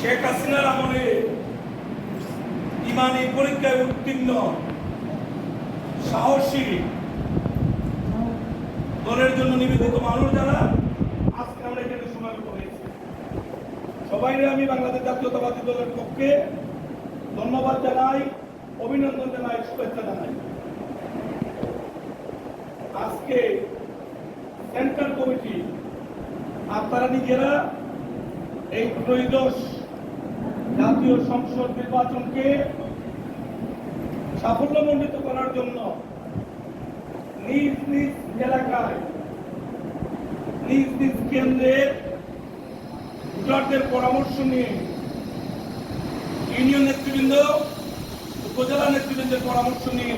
শেখ হাসিনার আমলে ইমানি পরীক্ষায় উত্তীর্ণ সাহসী দলের জন্য নিবেদিত মানুষ যারা, আজকে আমরা এখানে সমাবেত হয়েছি। সবাই আমি বাংলাদেশ জাতীয়তাবাদী দলের পক্ষে ধন্যবাদ জানাই, অভিনন্দন জানাই, শুভেচ্ছা জানাই। আজকে সেন্ট্রাল কমিটি আপনারা নিজেরা এই ত্রয়োদশ জাতীয় সংসদ নির্বাচনকে সাফল্যমণ্ডিত করার জন্য নিজ নিজ এলাকায়, নিজ নিজ কেন্দ্রের ভোটারদের পরামর্শ নিয়ে ইউনিয়ন নেতৃবৃন্দ, উপজেলা নেতৃবৃন্দের পরামর্শ নিয়ে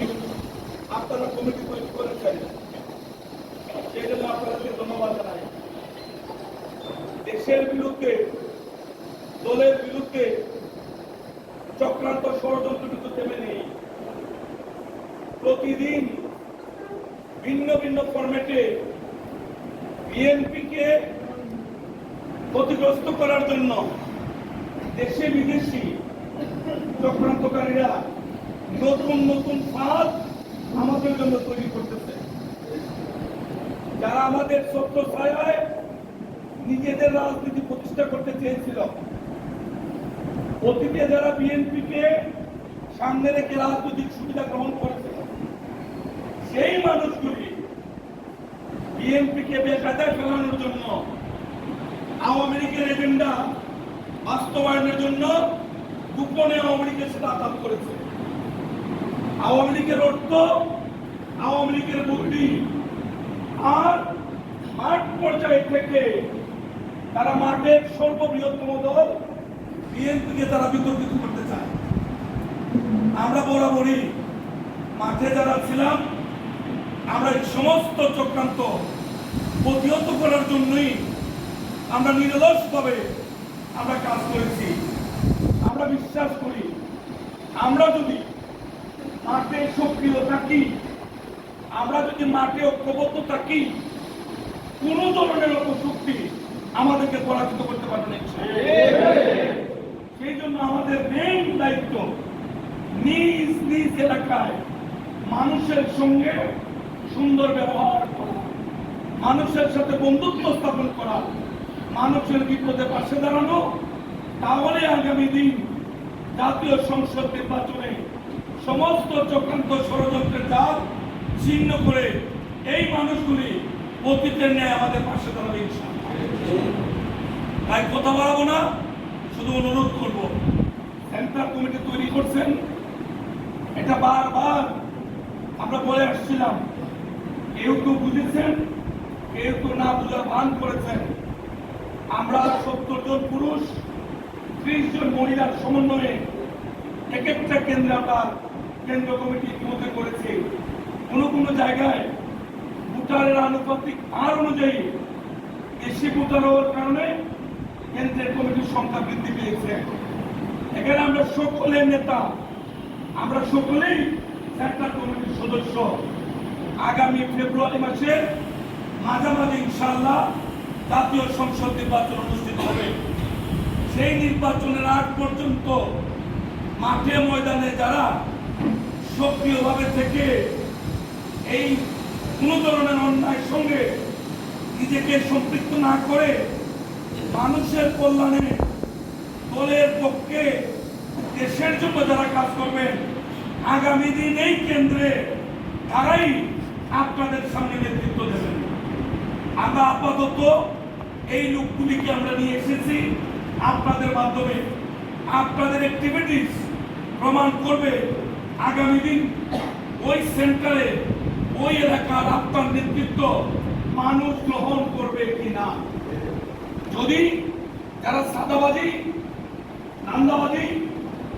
আপনারা কমিটি তৈরি করেছেন। সেই জন্য আপনাদেরকে ধন্যবাদ জানাই। দেশের বিরুদ্ধে, দলের বিরুদ্ধে চক্রান্ত ষড়যন্ত্র কিন্তু থেমে নেই। প্রতিদিন ভিন্ন ভিন্ন ফরম্যাটে বিএনপিকে ক্ষতিগ্রস্ত করার জন্য দেশে বিদেশি চক্রান্তকারীরা নতুন নতুন ফাঁদ আমাদের জন্য তৈরি করতেছে। যারা আমাদের সত্য ছায় নিজেদের রাজনীতি প্রতিষ্ঠা করতে চেয়েছিল অতীতে যারা বিএনপিকে সামনে রেখে রাজনৈতিক সুবিধা গ্রহণ করেছিল সেই মানুষগুলি বিএনপিকে বেকায়দায় ফেলানোর জন্য, আওয়ামী লীগের এজেন্ডা বাস্তবায়নের জন্য গোপনে আওয়ামী লীগের সাথে আঘাত করেছে। আওয়ামী লীগের অর্থ, আওয়ামী লীগের বুদ্ধি। আর মাঠ পর্যায়ে থেকে তারা মাঠের সর্ববৃহত্তম দল বিএনপিকে তারা বিতর্কিত করতে চায়। আমরা বরাবরই মাঠে যারা ছিলাম, আমরা এই সমস্ত চক্রান্ত প্রতিহত করার জন্যই আমরা নিরলসভাবে আমরা কাজ করেছি। আমরা বিশ্বাস করি, আমরা যদি মাঠে সক্রিয় থাকি, আমরা যদি মাঠে ঐক্যবদ্ধ থাকি, কোন ধরনের অপশক্তি আমাদেরকে পরাজিত করতে পারবে না সেই জন্য আমাদের মেইন দায়িত্ব নিজ নিজ এলাকায় মানুষের সঙ্গে সুন্দর ব্যবহার করা, মানুষের সাথে বন্ধুত্ব স্থাপন করা, মানুষের বিপদে পাশে দাঁড়ানো। তাহলে আগামী দিন জাতীয় সংসদ নির্বাচনে সমস্ত চক্রান্ত ষড়যন্ত্রের জাল ছিন্ন করে এই মানুষগুলি অতীতের ন্যায় আমাদের পাশে দাঁড়াবে তাই কথা বাড়াবো না। শুধু অনুরোধ করব সেন্ট্রাল কমিটি তৈরি করছেন। এটা বারবার আমরা বলে আসছিলাম। কেউ কেউ বুঝেছেন, কেউ কেউ না বুঝার ভান করেছেন। আমরা সত্তর জন পুরুষ, ত্রিশ জন মহিলার সমন্বয়ে এক একটা কেন্দ্রে আমরা কেন্দ্র কমিটি ইতিমধ্যে করেছি। কোনো কোনো জায়গায় ভোটারের আনুপাতিক হার অনুযায়ী বেশি ভোটার হওয়ার কারণে কেন্দ্রের কমিটির সংখ্যা বৃদ্ধি পেয়েছে। এখানে আমরা সকলের নেতা, আমরা সকলেই সেন্ট্রাল কমিটির সদস্য। আগামী ফেব্রুয়ারি মাসের মাঝামাঝি ইনশাল্লাহ জাতীয় সংসদ নির্বাচন অনুষ্ঠিত হবে। সেই নির্বাচনের আগ পর্যন্ত মাঠে ময়দানে যারা সক্রিয়ভাবে থেকে এই কোনো ধরনের অন্যায়ের সঙ্গে নিজেকে সম্পৃক্ত না করে মানুষের কল্যাণে দলের পক্ষে দেশের জন্য যারা কাজ করবেন আগামী দিন এই কেন্দ্রে তারাই আপনাদের সামনে নেতৃত্ব দেবেন। আমরা আপাতত এই লোকগুলিকে আমরা নিয়ে এসেছি। আপনাদের মাধ্যমে আপনাদের অ্যাক্টিভিটিস প্রমাণ করবে আগামী দিন ওই সেন্টারে, ওই এলাকার আপনার নেতৃত্ব মানুষ গ্রহণ করবে কিনা। যদি যারা সাদাবাজি, নান্দাবাজি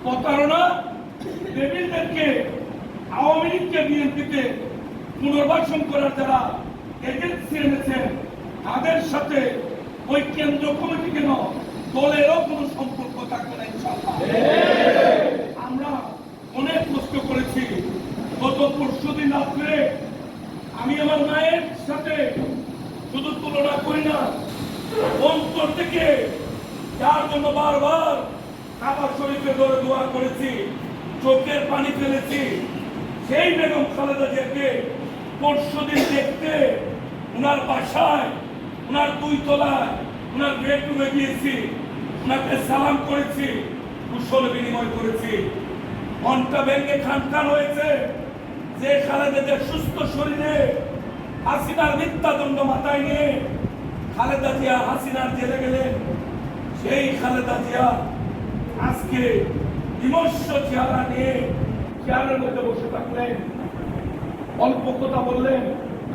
প্রতারণা টেবিলদেরকে আওয়ামী লীগকে বিএনপিতে পুনর্বাসন করার যারা এজেন্সি এনেছেন, তাদের সাথে ওই কেন্দ্র কমিটি কেন দলেরও কোনো সম্পর্ক থাকবে না ইনশাআল্লাহ? আমরা অনেক কষ্ট করেছি। গত পরশু দিন রাত্রে আমি আমার মায়ের সাথে শুধু তুলনা করি না অন্তর থেকে যার জন্য বারবার কাবা শরীফে ধরে দোয়া করেছি, চোখের পানি ফেলেছি, সেই বেগম খালেদা জিয়াকে পরশু দিন দেখতে উনার বাসায়, উনার দুই তলায়, উনার বেডরুমে গিয়েছি, উনাকে সালাম করেছি, কুশল বিনিময় করেছি। মনটা ভেঙে খান খান হয়েছে, যে খালেদা জিয়া সুস্থ শরীরে হাসিনার মিথ্যাদণ্ড মাথায় নিয়ে খালেদা জিয়া হাসিনার জেলে গেলেন। সেই খালেদা জিয়া আজকে বিমর্ষ চেহারা নিয়ে চেয়ারের মধ্যে বসে থাকলেন। অল্প কথা বললেন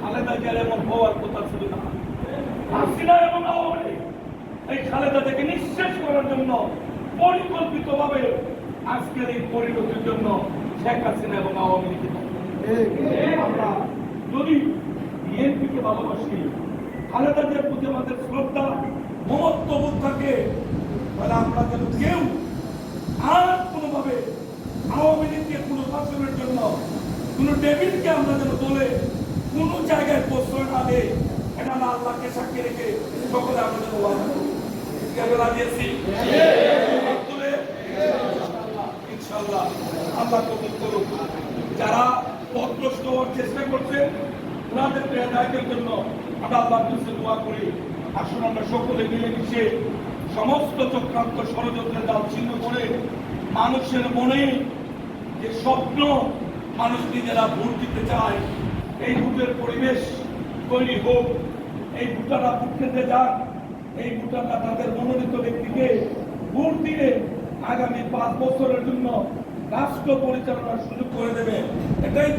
খালেদা জিয়ার এমন হওয়ার কথা ছিল না। হাসিনা এবং আওয়ামী এই খালেদা থেকে নিঃশেষ করার জন্য পরিকল্পিত ভাবে আজকের এই পরিণতির জন্য শেখ হাসিনা এবং আওয়ামী লীগ যদি বিএনপিকে ভালোবাসি খালেদা প্রতি আমাদের শ্রদ্ধা, মমত্ব বোধ থাকে, তাহলে আমরা যেন কেউ আর কোনোভাবে আওয়ামী লীগকে কোনো শাসনের জন্য, কোনো টেবিলকে আমরা যেন তোলে কোনো জায়গায় প্রশ্রয় না দেয় এটা না আল্লাহকে সাক্ষী রেখে সকলে আমরা যেন ওয়াদা করি। যারা পথভ্রষ্ট হওয়ার চেষ্টা করছে, ওনাদের হেদায়তের জন্য দোয়া করি। আসুন আমরা সকলে মিলেমিশে সমস্ত চক্রান্ত ষড়যন্ত্রের দাল ছিন্ন করে মানুষের মনে যে স্বপ্ন মানুষ নিজেরা ভোট দিতে চায়, এই ভোটের পরিবেশ তৈরি হোক। এই ভোটাররা ভোট খেতে যান এই ভোটাররা তাদের মনোনীত ব্যক্তিকে ভোট দিয়ে আগামী পাঁচ বছরের জন্য রাষ্ট্র পরিচালনার সুযোগ করে দেবে। এটাই তো